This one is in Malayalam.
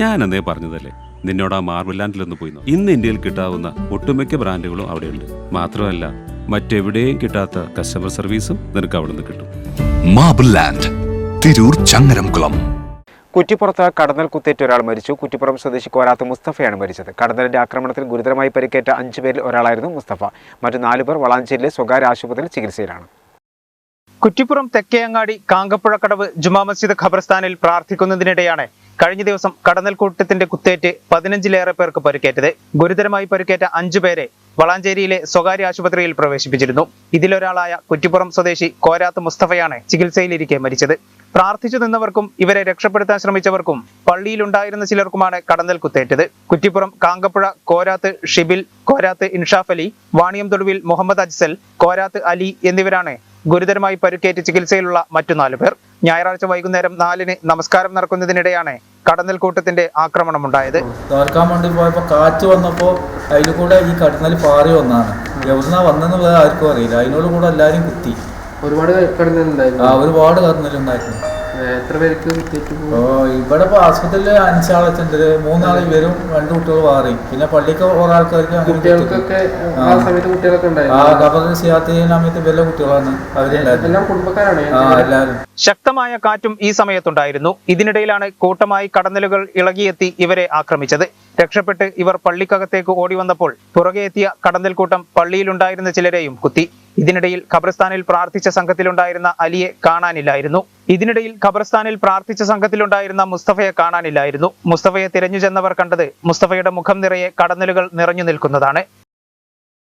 ഞാൻ അന്നേ പറഞ്ഞതല്ലേ? നിന്നോട് ആ മാർബിൾ ലാൻഡിലൊന്ന് പോയി നോക്ക്. ഇന്ന് ഇന്ത്യയിൽ കിട്ടാവുന്ന ഒട്ടുമിക്ക ബ്രാൻഡുകളും അവിടെയുണ്ട്. മാത്രമല്ല മറ്റെവിടെയും കിട്ടാത്ത കസ്റ്റമർ സർവീസും നിനക്ക് അവിടെ നിന്ന് കിട്ടും. Marble Land Tirur Changaramkulam. കുറ്റിപ്പുറത്ത് കടന്നൽ കുത്തേറ്റ് ഒരാൾ മരിച്ചു. കുറ്റിപ്പുറം സ്വദേശി കോരാത്ത മുസ്തഫയാണ് മരിച്ചത്. കടന്നലിന്റെ ആക്രമണത്തിൽ ഗുരുതരമായി പരിക്കേറ്റ അഞ്ചു പേരിൽ ഒരാളായിരുന്നു മുസ്തഫ. മറ്റു നാലുപേർ വളാഞ്ചേരിയിലെ സ്വകാര്യ ആശുപത്രിയിൽ ചികിത്സയിലാണ്. കുറ്റിപ്പുറം തെക്കേയങ്ങാടി കാങ്കപ്പുഴക്കടവ് ജുമാ മസ്ജിദ് ഖബർസ്ഥാനിൽ പ്രാർത്ഥിക്കുന്നതിനിടെയാണ് കഴിഞ്ഞ ദിവസം കടന്നൽക്കൂട്ടത്തിന്റെ കുത്തേറ്റ് പതിനഞ്ചിലേറെ പേർക്ക് പരിക്കേറ്റത്. ഗുരുതരമായി പരിക്കേറ്റ അഞ്ചു പേരെ വളാഞ്ചേരിയിലെ സ്വകാര്യ ആശുപത്രിയിൽ പ്രവേശിപ്പിച്ചിരുന്നു. ഇതിലൊരാളായ കുറ്റിപ്പുറം സ്വദേശി കോരാത്ത് മുസ്തഫയാണ് ചികിത്സയിലിരിക്കെ മരിച്ചത്. പ്രാർത്ഥിച്ചു നിന്നവർക്കും ഇവരെ രക്ഷപ്പെടുത്താൻ ശ്രമിച്ചവർക്കും പള്ളിയിലുണ്ടായിരുന്ന ചിലർക്കുമാണ് കടന്നൽ കുത്തേറ്റത്. കുറ്റിപ്പുറം കാങ്കപ്പുഴ കോരാത്ത് ഷിബിൽ കോരാത്ത് ഇൻഷാഫ് അലി വാണിയം തൊടുവിൽ മുഹമ്മദ് അജ്സൽ കോരാത്ത് അലി എന്നിവരാണ് ഗുരുതരമായി പരുക്കേറ്റ് ചികിത്സയിലുള്ള മറ്റു നാലു പേർ. ഞായറാഴ്ച വൈകുന്നേരം നാലിന് നമസ്കാരം നടക്കുന്നതിനിടെയാണ് കടന്നൽ കൂട്ടത്തിന്റെ ആക്രമണമുണ്ടായത്. തോൽക്കാൻ വേണ്ടി പോയപ്പോൾ കാറ്റ് വന്നപ്പോൾ അതിൽ കൂടെ ഈ കടന്നൽ പാറി വന്നാണ് എവിടുന്നാ വന്നെന്നുള്ളത് ആർക്കും അറിയില്ല. അതിനോട് കൂടെ എല്ലാവരും കുത്തി. ഒരുപാട് കടന്നലുണ്ടായിരുന്നു. ആ ഒരുപാട് കടന്നലുണ്ടായിരുന്നു. എത്ര പേർക്ക് ഓ ഇവിടെ ഇപ്പോൾ ആസ്പത്രിയിൽ അഞ്ചാളെത്തുണ്ട് മൂന്നാൾ ഇവരും രണ്ട് കുട്ടികൾ മാറി. പിന്നെ പള്ളിക്ക് ഓരോ ആൾക്കാർക്ക് കുട്ടികൾക്കൊക്കെ ആ സമയത്ത് കുട്ടികളൊക്കെ സമയത്ത് കുട്ടികളാണ് അവരെല്ലാം എല്ലാം കുടുംബക്കാരാണ്. ആ എല്ലാവരും ശക്തമായ കാറ്റും ഈ സമയത്തുണ്ടായിരുന്നു. ഇതിനിടയിലാണ് കൂട്ടമായി കടന്നലുകൾ ഇളകിയെത്തി ഇവരെ ആക്രമിച്ചത്. രക്ഷപ്പെട്ട് ഇവർ പള്ളിക്കകത്തേക്ക് ഓടി വന്നപ്പോൾ പുറകെ എത്തിയ കടന്നൽ കൂട്ടം പള്ളിയിലുണ്ടായിരുന്ന ചിലരെയും കുത്തി. ഇതിനിടയിൽ ഖബർസ്ഥാനിൽ പ്രാർത്ഥിച്ച സംഘത്തിലുണ്ടായിരുന്ന അലിയെ കാണാനില്ലായിരുന്നു. ഇതിനിടയിൽ ഖബർസ്ഥാനിൽ പ്രാർത്ഥിച്ച സംഘത്തിലുണ്ടായിരുന്ന മുസ്തഫയെ കാണാനില്ലായിരുന്നു. മുസ്തഫയെ തിരഞ്ഞു ചെന്നവർ കണ്ടത് മുസ്തഫയുടെ മുഖം നിറയെ കടന്നലുകൾ നിറഞ്ഞു നിൽക്കുന്നതാണ്.